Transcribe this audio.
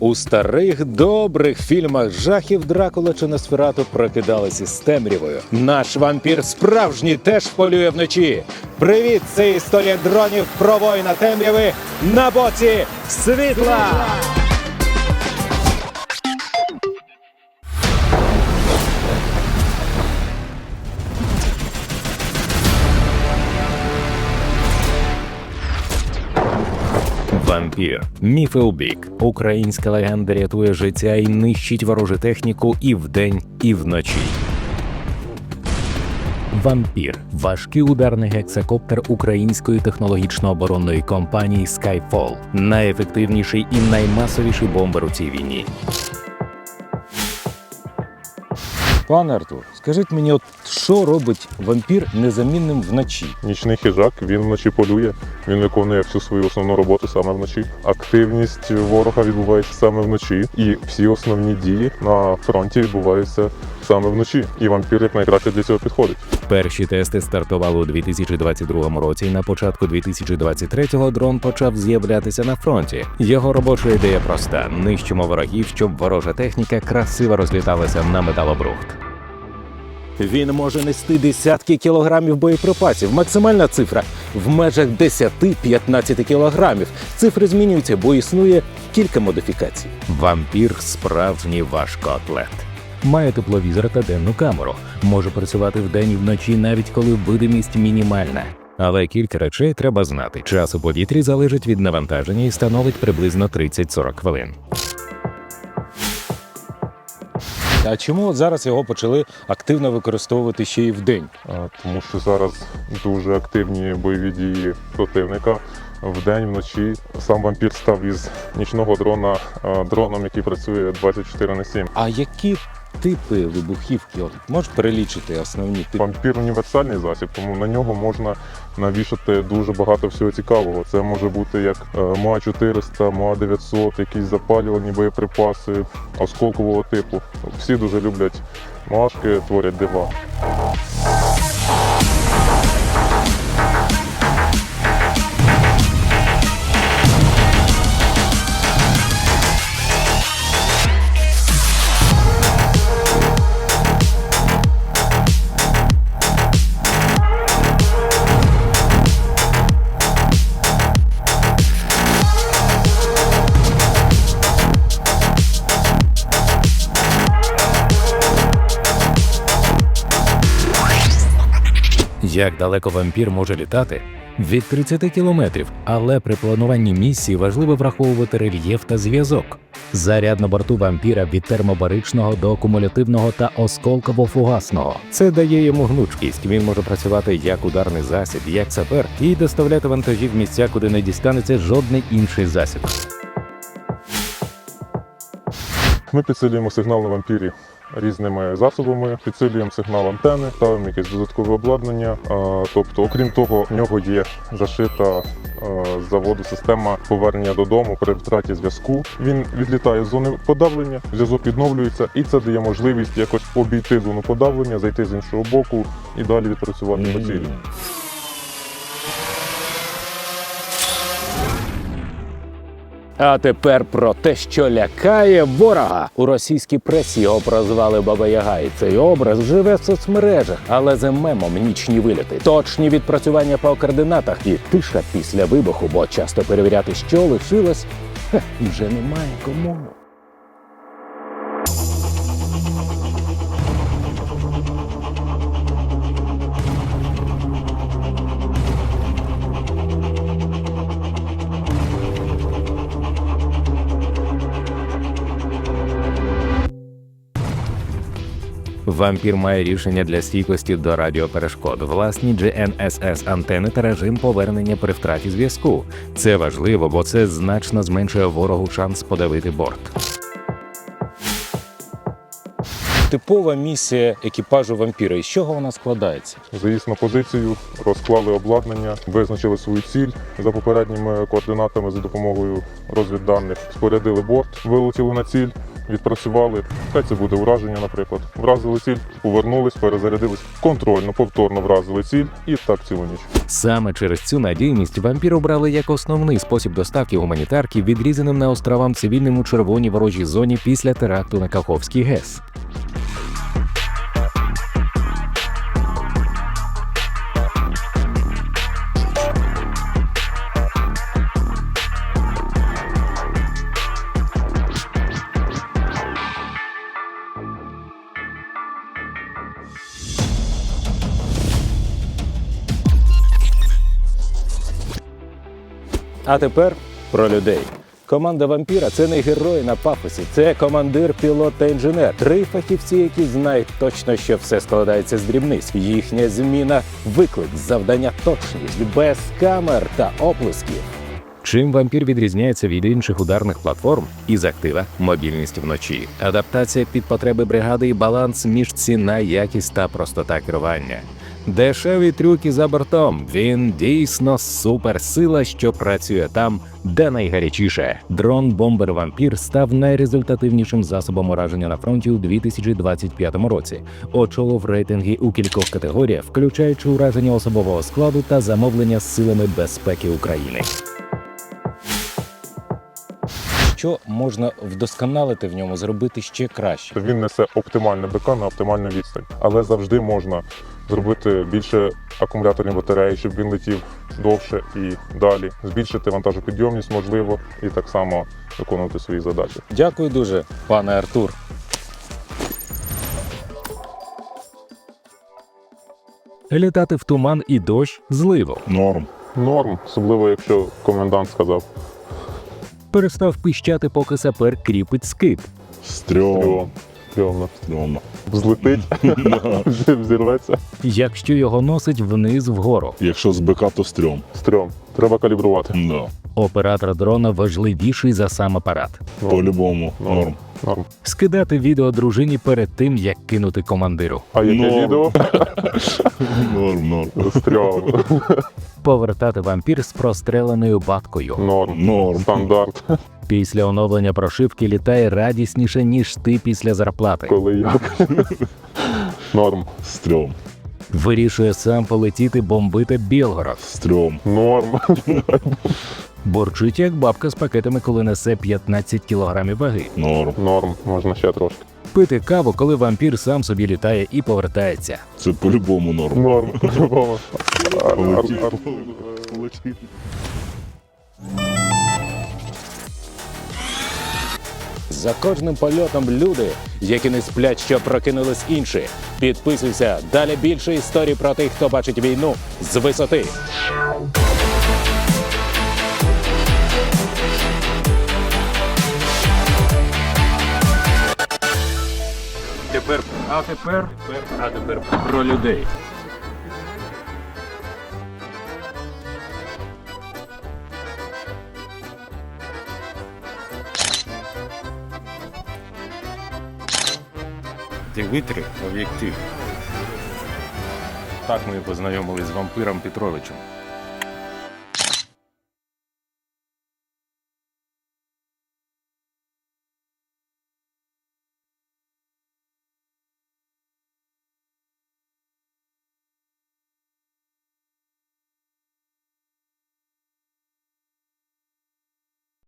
У старих добрих фільмах жахів Дракула чи Носферату прокидалися з темрявою. Наш вампір справжній теж полює вночі. Привіт! Це історія дронів про воїна темряви на боці світла! Вампір. Бік. Українська легенда рятує життя і нищить ворожу техніку і вдень, і вночі. Вампір важкий ударний гексакоптер української технологічно-оборонної компанії Skyfall. Найефективніший і наймасовіший бомбер у цій війні. Пане Артур, скажіть мені, от що робить вампір незамінним вночі? Нічний хижак, він вночі полює, він виконує всю свою основну роботу саме вночі. Активність ворога відбувається саме вночі, і всі основні дії на фронті відбуваються саме вночі. І вампір як найкраще для цього підходить. Перші тести стартували у 2022 році. і На початку 2023-го дрон почав з'являтися на фронті. Його робоча ідея проста: нищимо ворогів, щоб ворожа техніка красиво розліталася на металобрухт. Він може нести десятки кілограмів боєприпасів. Максимальна цифра в межах 10-15 кілограмів. Цифри змінюються, бо існує кілька модифікацій. Вампір справжній важкоатлет. Має тепловізор та денну камеру. Може працювати вдень і вночі, навіть коли видимість мінімальна. Але кілька речей треба знати. Час у повітрі залежить від навантаження і становить приблизно 30-40 хвилин. А чому от зараз його почали активно використовувати ще й вдень? А, Тому що зараз дуже активні бойові дії противника. Вдень, вночі сам вампір став із нічного дрона дроном, який працює 24 на 7. А які типи вибухівки? От можеш перелічити основні типи? Вампір універсальний засіб, тому на нього можна навішати дуже багато всього цікавого. Це може бути як МА 400, МА 900, якісь запалювані боєприпаси осколкового типу. Всі дуже люблять машки, творять дива. Як далеко вампір може літати? Від 30 кілометрів, але при плануванні місії важливо враховувати рельєф та зв'язок. Заряд на борту вампіра від термобаричного до кумулятивного та осколково-фугасного. Це дає йому гнучкість. Він може працювати як ударний засіб, як сапер, і доставляти вантажі в місця, куди не дістанеться жодний інший засіб. Ми підсилюємо сигнал на вампірі різними засобами, підсилюємо сигнал антени, ставимо якесь додаткове обладнання. Тобто, окрім того, в нього є зашита з заводу система повернення додому при втраті зв'язку. Він відлітає з зони подавлення, зв'язок відновлюється, і це дає можливість якось обійти зону подавлення, зайти з іншого боку і далі відпрацювати по цілі. А тепер про те, що лякає ворога. У російській пресі його прозвали Баба Яга, і цей образ живе в соцмережах, але за мемом нічні виліти, точні відпрацювання по координатах і тиша після вибуху, бо часто перевіряти, що лишилось, вже немає кому. Вампір має рішення для стійкості до радіоперешкод, власні GNSS антени та режим повернення при втраті зв'язку. Це важливо, бо це значно зменшує ворогу шанс подавити борт. Типова місія екіпажу вампіра. Із чого вона складається? Заїзд на позицію, розклали обладнання, визначили свою ціль за попередніми координатами за допомогою розвідданих, спорядили борт, вилетіли на ціль, відпрацювали. Хай це буде ураження, наприклад. Вразили ціль, повернулись, перезарядились, контрольно, повторно вразили ціль і так цілу ніч. Саме через цю надійність вампір обрали як основний спосіб доставки гуманітарки відрізаним на островам цивільним у червоній ворожій зоні після теракту на Каховський ГЕС. А тепер про людей. Команда вампіра це не герої на пафосі, це командир, пілот та інженер. Три фахівці, які знають точно, що все складається з дрібниць. Їхня зміна виклик, завдання точність, без камер та оплесків. Чим вампір відрізняється від інших ударних платформ? Із актива мобільність вночі, адаптація під потреби бригади і баланс між ціна, якість та простота керування. Дешеві трюки за бортом. Він дійсно суперсила, що працює там, де найгарячіше. Дрон бомбер вампір став найрезультативнішим засобом ураження на фронті у 2025 році. Очолив рейтинги у кількох категоріях, включаючи ураження особового складу та замовлення з силами безпеки України. Що можна вдосконалити в ньому, зробити ще краще? Він несе оптимальне БК на оптимальну відстань, але завжди можна зробити більше акумуляторні батареї, щоб він летів довше і далі. Збільшити вантажопідйомність можливо і так само виконувати свої задачі. Дякую дуже, пане Артур. Літати в туман і дощ зливо. Норм. Норм, особливо якщо комендант сказав. Перестав пищати, поки сапер кріпить скид. Стрьом. Стрьом. Стрьомно. Стрьомно. Взлетить, взірветься. Якщо його носить вниз вгору. Якщо з БК, то стрьом. Стрьом. Треба калібрувати. Да. Оператор дрона важливіший за сам апарат. Норм. По-любому. Норм. Норм. Скидати відео дружині перед тим, як кинути командиру. А яке Норм. відео? Норм, норм. Стрьом. Повертати вампір з простреленою баткою. Норм. Норм. Стандарт. Після оновлення прошивки літає радісніше, ніж ти після зарплати. Коли як. Норм. Стрьом. Вирішує сам полетіти бомбити Білгород. Стрьом. Норм. Борчить як бабка з пакетами, коли несе 15 кілограмів ваги. Норм. Норм. Можна ще трошки. Пити каву, коли вампір сам собі літає і повертається. Це по-любому норм. Норм. По-любому. За кожним польотом люди, які не сплять, що прокинулись інші. Підписуйся. Далі більше історій про тих, хто бачить війну з висоти. Тепер, а тепер, а тепер про людей. Дмитрий об'єктив. Так ми познайомились з вампиром Петровичем.